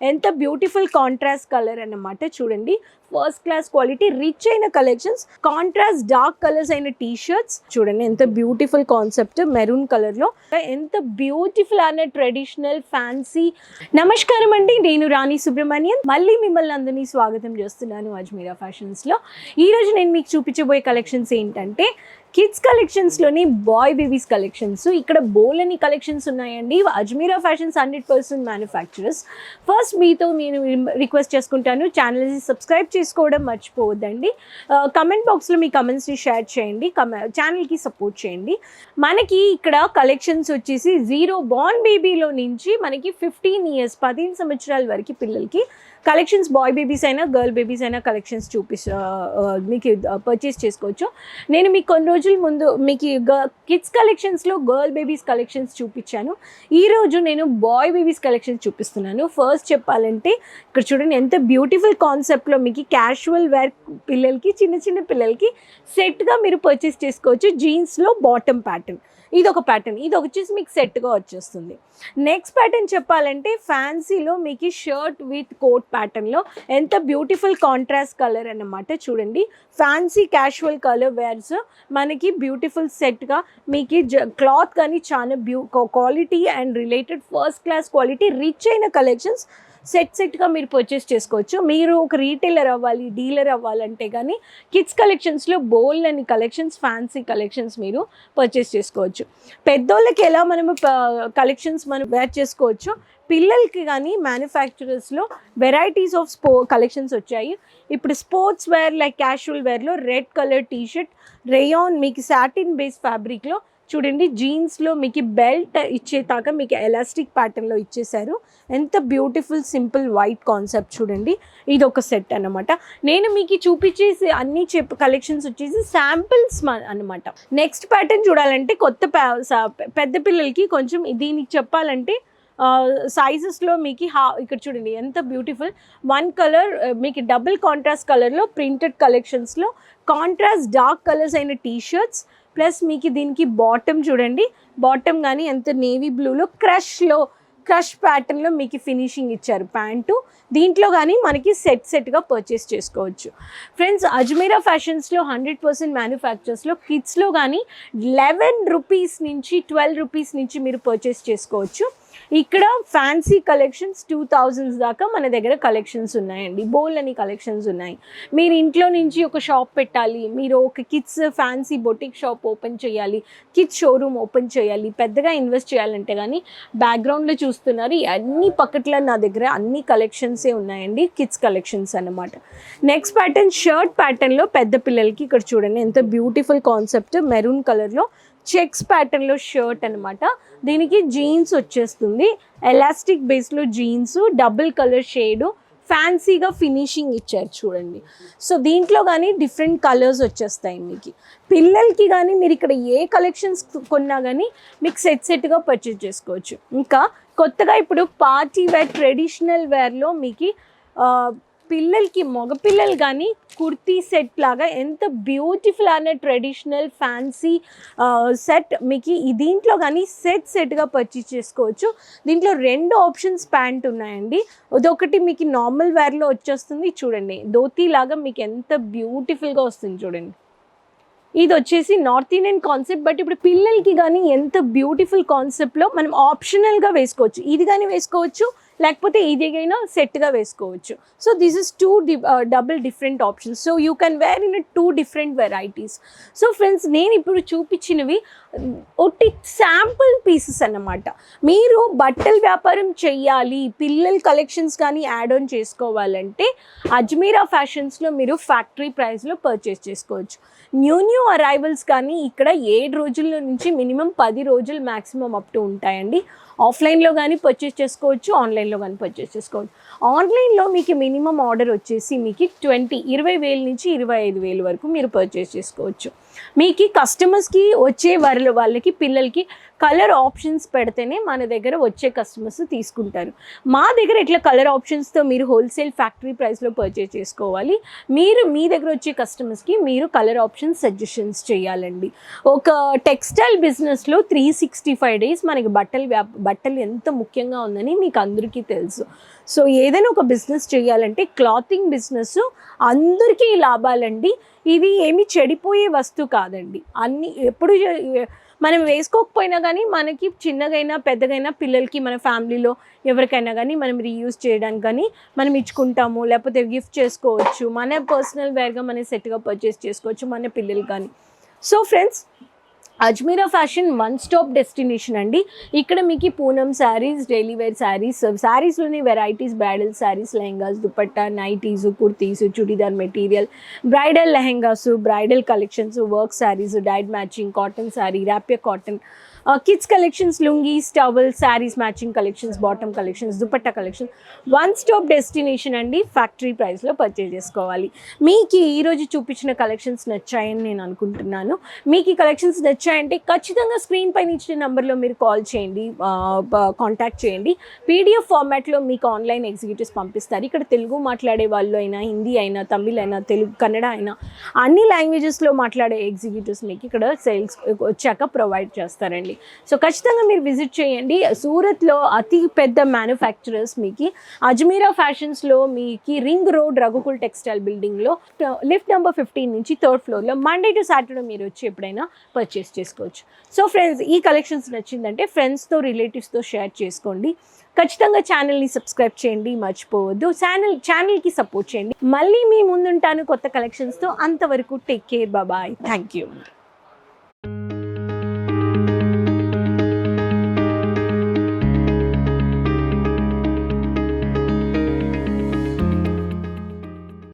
ఎంత beautiful contrast colour అన్నమాట చూడండి. ఫస్ట్ క్లాస్ క్వాలిటీ రిచ్ అయిన కలెక్షన్స్ కాంట్రాస్ట్ డార్క్ కలర్స్ అయిన టీ షర్ట్స్ చూడండి ఎంత బ్యూటిఫుల్ కాన్సెప్ట్ మెరూన్ కలర్లో. ఎంత బ్యూటిఫుల్ అనే ట్రెడిషనల్ ఫ్యాన్సీ నమస్కారం అండి నేను రాణి సుబ్రహ్మణ్యన్ మళ్ళీ మిమ్మల్ని అందరినీ స్వాగతం చేస్తున్నాను అజ్మీరా ఫ్యాషన్స్లో. ఈ రోజు నేను మీకు చూపించబోయే కలెక్షన్స్ ఏంటంటే కిడ్స్ కలెక్షన్స్లోని బాయ్ బేబీస్ కలెక్షన్స్ ఇక్కడ బోలని కలెక్షన్స్ ఉన్నాయండి. Ajmeera fashions hundred percent manufacturers first మీతో నేను రిక్వెస్ట్ చేసుకుంటాను. ఛానల్ని సబ్స్క్రైబ్ చేసుకోవడం మర్చిపోవద్దండి. Uh, కమెంట్ బాక్స్లో మీ కమెంట్స్ని షేర్ చేయండి. కమె ఛానల్కి సపోర్ట్ చేయండి. మనకి ఇక్కడ కలెక్షన్స్ వచ్చేసి జీరో బార్న్ బేబీలో నుంచి మనకి ఫిఫ్టీన్ ఇయర్స్ పదిహేను సంవత్సరాల వరకు పిల్లలకి కలెక్షన్స్ బాయ్ బేబీస్ అయినా గర్ల్ బేబీస్ అయినా కలెక్షన్స్ చూపిస్తా మీకు పర్చేస్ చేసుకోవచ్చు. నేను మీకు కొన్ని రోజుల ముందు మీకు కిడ్స్ కలెక్షన్స్లో గర్ల్ బేబీస్ కలెక్షన్స్ చూపించాను. ఈ రోజు నేను బాయ్ బేబీస్ కలెక్షన్స్ చూపిస్తున్నాను. ఫస్ట్ చెప్పాలంటే ఇక్కడ చూడండి ఎంత బ్యూటిఫుల్ కాన్సెప్ట్లో మీకు క్యాషువల్ వేర్ పిల్లలకి చిన్న చిన్న పిల్లలకి సెట్గా మీరు పర్చేస్ చేసుకోవచ్చు. జీన్స్లో బాటమ్ ప్యాటర్న్ ఇది ఒక ప్యాటర్న్ ఇది వచ్చేసి మీకు సెట్గా వచ్చేస్తుంది. నెక్స్ట్ ప్యాటర్న్ చెప్పాలంటే ఫ్యాన్సీలో మీకు షర్ట్ విత్ కోట్ ప్యాటర్న్లో ఎంత బ్యూటిఫుల్ కాంట్రాస్ట్ కలర్ అన్నమాట చూడండి. ఫ్యాన్సీ క్యాషువల్ కలర్ వేర్స్ మనకి బ్యూటిఫుల్ సెట్గా మీకు క్లాత్ కానీ చాలా బ్యూ quality and related first class quality rich అయిన కలెక్షన్స్ సెట్ సెట్గా మీరు పర్చేస్ చేసుకోవచ్చు. మీరు ఒక రీటైలర్ అవ్వాలి డీలర్ అవ్వాలంటే కానీ కిడ్స్ కలెక్షన్స్లో బోల్డ్ అని కలెక్షన్స్ ఫ్యాన్సీ కలెక్షన్స్ మీరు పర్చేస్ చేసుకోవచ్చు. పెద్దోళ్ళకి ఎలా మనము కలెక్షన్స్ మనం వేర్ చేసుకోవచ్చు? పిల్లలకి కానీ మ్యానుఫ్యాక్చరర్స్లో వెరైటీస్ ఆఫ్ స్పో కలెక్షన్స్ వచ్చాయి. ఇప్పుడు sports wear like casual వేర్లో red colour T shirt rayon మీకు సాటిన్ బేస్ ఫ్యాబ్రిక్లో చూడండి జీన్స్లో మీకు బెల్ట్ ఇచ్చేదాకా మీకు ఎలాస్టిక్ ప్యాటర్న్లో ఇచ్చేసారు ఎంత బ్యూటిఫుల్ సింపుల్ వైట్ కాన్సెప్ట్ చూడండి. ఇది ఒక సెట్ అన్నమాట. నేను మీకు చూపించేసి అన్ని చెప్ కలెక్షన్స్ వచ్చేసి శాంపిల్స్ అనమాట నెక్స్ట్ ప్యాటర్న్ చూడాలంటే కొత్త పా- పెద్ద పిల్లలకి కొంచెం దీనికి చెప్పాలంటే సైజెస్లో మీకు హా ఇక్కడ చూడండి ఎంత బ్యూటిఫుల్ వన్ కలర్ మీకు డబుల్ కాంట్రాస్ట్ కలర్లో ప్రింటెడ్ కలెక్షన్స్లో కాంట్రాస్ట్ డార్క్ కలర్స్ అయిన టీ షర్ట్స్ ప్లస్ మీకు దీనికి బాటమ్ చూడండి. బాటమ్ కానీ ఎంత నేవీ బ్లూలో క్రష్లో క్రష్ ప్యాటర్న్లో మీకు ఫినిషింగ్ ఇచ్చారు ప్యాంటు. దీంట్లో కానీ మనకి సెట్ సెట్గా పర్చేస్ చేసుకోవచ్చు. ఫ్రెండ్స్ అజ్మీరా ఫ్యాషన్స్లో హండ్రెడ్ పర్సెంట్ మ్యానుఫ్యాక్చర్స్లో కిడ్స్లో కానీ లెవెన్ రూపీస్ నుంచి ట్వెల్వ్ రూపీస్ నుంచి మీరు పర్చేస్ చేసుకోవచ్చు. ఇక్కడ ఫ్యాన్సీ కలెక్షన్స్ టూ థౌజండ్స్ దాకా మన దగ్గర కలెక్షన్స్ ఉన్నాయండి. బోల్ అని కలెక్షన్స్ ఉన్నాయి. మీరు ఇంట్లో నుంచి ఒక షాప్ పెట్టాలి మీరు ఒక kids fancy boutique shop open చేయాలి కిడ్స్ షోరూమ్ ఓపెన్ చేయాలి పెద్దగా ఇన్వెస్ట్ చేయాలంటే కానీ బ్యాక్గ్రౌండ్లో చూస్తున్నారు. అన్ని పక్కట్ల నా దగ్గర అన్ని కలెక్షన్సే ఉన్నాయండి. కిడ్స్ కలెక్షన్స్ అన్నమాట. నెక్స్ట్ ప్యాటర్న్ షర్ట్ ప్యాటర్న్లో పెద్ద పిల్లలకి ఇక్కడ చూడండి. ఎంత బ్యూటిఫుల్ కాన్సెప్ట్ మెరూన్ కలర్లో చెక్స్ ప్యాటర్న్లో షర్ట్ అనమాట దీనికి జీన్స్ వచ్చేస్తుంది. ఎలాస్టిక్ బేస్లో జీన్స్ డబుల్ కలర్ షేడు ఫ్యాన్సీగా ఫినిషింగ్ ఇచ్చారు చూడండి. సో దీంట్లో కానీ డిఫరెంట్ కలర్స్ వచ్చేస్తాయి మీకు. పిల్లలకి కానీ మీరు ఇక్కడ ఏ కలెక్షన్స్ కొన్నా కానీ మీకు సెట్ సెట్గా పర్చేస్ చేసుకోవచ్చు. ఇంకా కొత్తగా ఇప్పుడు పార్టీ వేర్ ట్రెడిషనల్ వేర్లో మీకు పిల్లలకి మగపిల్లలు కానీ కుర్తీ సెట్ లాగా ఎంత బ్యూటిఫుల్ అనే ట్రెడిషనల్ ఫ్యాన్సీ సెట్ మీకు ఈ దీంట్లో కానీ సెట్ సెట్గా పర్చేస్ చేసుకోవచ్చు. దీంట్లో రెండు ఆప్షన్స్ ప్యాంట్ ఉన్నాయండి. అదొకటి మీకు నార్మల్ వేర్లో వచ్చేస్తుంది. చూడండి ధోతీ లాగా మీకు ఎంత బ్యూటిఫుల్గా వస్తుంది చూడండి. ఇది వచ్చేసి నార్త్ ఇండియన్ కాన్సెప్ట్ బట్ ఇప్పుడు పిల్లలకి కానీ ఎంత బ్యూటిఫుల్ కాన్సెప్ట్లో మనం ఆప్షనల్గా వేసుకోవచ్చు. ఇది కానీ వేసుకోవచ్చు లేకపోతే ఇదిగైనా సెట్గా వేసుకోవచ్చు. So this is two double different options so you can wear in two different varieties so friends నేను ఇప్పుడు చూపించినవి ఒట్టి శాంపుల్ పీసెస్ అన్నమాట. మీరు బట్టల వ్యాపారం చెయ్యాలి పిల్లల కలెక్షన్స్ కానీ యాడ్ ఆన్ చేసుకోవాలంటే అజ్మీరా ఫ్యాషన్స్లో మీరు ఫ్యాక్టరీ ప్రైస్లో పర్చేస్ చేసుకోవచ్చు. న్యూ న్యూ అరైవల్స్ కానీ ఇక్కడ ఏడు రోజుల నుంచి మినిమం పది రోజులు మ్యాక్సిమం అప్ టు ఉంటాయండి. ఆఫ్లైన్లో కానీ పర్చేస్ చేసుకోవచ్చు ఆన్లైన్లో కానీ పర్చేస్ చేసుకోవచ్చు. ఆన్లైన్లో మీకు మినిమం ఆర్డర్ వచ్చేసి మీకు ట్వంటీ ఇరవై వేల నుంచి ఇరవై ఐదు వేలు వరకు మీరు పర్చేస్ చేసుకోవచ్చు. మీకు కస్టమర్స్కి వచ్చే వాళ్ళ వాళ్ళకి పిల్లలకి కలర్ ఆప్షన్స్ పెడితేనే మన దగ్గర వచ్చే కస్టమర్స్ తీసుకుంటారు. మా దగ్గర ఇట్లా కలర్ ఆప్షన్స్తో మీరు హోల్సేల్ ఫ్యాక్టరీ ప్రైస్లో పర్చేస్ చేసుకోవాలి? మీరు మీ దగ్గర వచ్చే కస్టమర్స్కి మీరు కలర్ ఆప్షన్స్ సజెషన్స్ చేయాలండి. ఒక టెక్స్టైల్ బిజినెస్లో త్రీ సిక్స్టీ ఫైవ్ డేస్ మనకి బట్టలు వ్యాప బట్టలు ఎంత ముఖ్యంగా ఉందని మీకు అందరికీ తెలుసు. సో ఏదైనా ఒక బిజినెస్ చేయాలంటే క్లాతింగ్ బిజినెస్ అందరికీ లాభాలండి. ఇది ఏమి చెడిపోయే వస్తువు కాదండి. అన్ని ఎప్పుడు మనం వేసుకోకపోయినా కానీ మనకి చిన్నగైనా పెద్దగైనా పిల్లలకి మన ఫ్యామిలీలో ఎవరికైనా కానీ మనం రీయూజ్ చేయడానికి కానీ మనం ఇచ్చుకుంటాము. లేకపోతే గిఫ్ట్ చేసుకోవచ్చు. మన పర్సనల్ వేర్గా మనం సెట్గా పర్చేస్ చేసుకోవచ్చు మన పిల్లలు కానీ so friends Ajmeera fashion one stop destination అండి. ఇక్కడ మీకు Poonam saris daily wear saris శారీస్లోని varieties bridal saris lehengas dupatta nighties kurtis churidar material bridal lehengas bridal collections work saris dyed matching cotton sari rapier cotton kids collections lungis towel saris matching collections bottom collections dupatta collections one stop destination అండి factory ప్రైస్లో purchase చేసుకోవాలి. మీకు ఈరోజు చూపించిన collections నచ్చాయని నేను అనుకుంటున్నాను. మీకు ఈ కలెక్షన్స్ నచ్చాయంటే ఖచ్చితంగా స్క్రీన్ పైన ఇచ్చిన నెంబర్లో మీరు కాల్ చేయండి uh, uh, కాంటాక్ట్ చేయండి. పీడిఎఫ్ ఫార్మాట్లో మీకు ఆన్లైన్ ఎగ్జిక్యూటివ్స్ పంపిస్తారు. ఇక్కడ తెలుగు మాట్లాడే వాళ్ళు అయినా హిందీ అయినా తమిళ్ అయినా తెలుగు కన్నడ అయినా అన్ని లాంగ్వేజెస్లో మాట్లాడే ఎగ్జిక్యూటివ్స్ మీకు ఇక్కడ సేల్స్ వచ్చాక ప్రొవైడ్ చేస్తారండి. సో ఖచ్చితంగా మీరు విజిట్ చేయండి. సూరత్లో అతి పెద్ద మ్యానుఫ్యాక్చరర్స్ మీకు అజ్మీరా ఫ్యాషన్స్లో మీకు రింగ్ రోడ్ రఘుకుల్ టెక్స్టైల్ బిల్డింగ్లో లిఫ్ట్ నెంబర్ ఫిఫ్టీన్ నుంచి థర్డ్ ఫ్లోర్లో మండే టు సాటర్డే మీరు వచ్చి ఎప్పుడైనా పర్చేస్ చేసుకోవచ్చు. సో ఫ్రెండ్స్ ఈ కలెక్షన్స్ నచ్చిందంటే ఫ్రెండ్స్తో రిలేటివ్స్తో షేర్ చేసుకోండి. ఖచ్చితంగా ఛానల్ని సబ్స్క్రైబ్ చేయండి మర్చిపోవద్దు. ఛానల్ ఛానల్కి సపోర్ట్ చేయండి. మళ్ళీ మీ ముందుంటాను కొత్త కలెక్షన్స్తో అంతవరకు take care bye bye thank you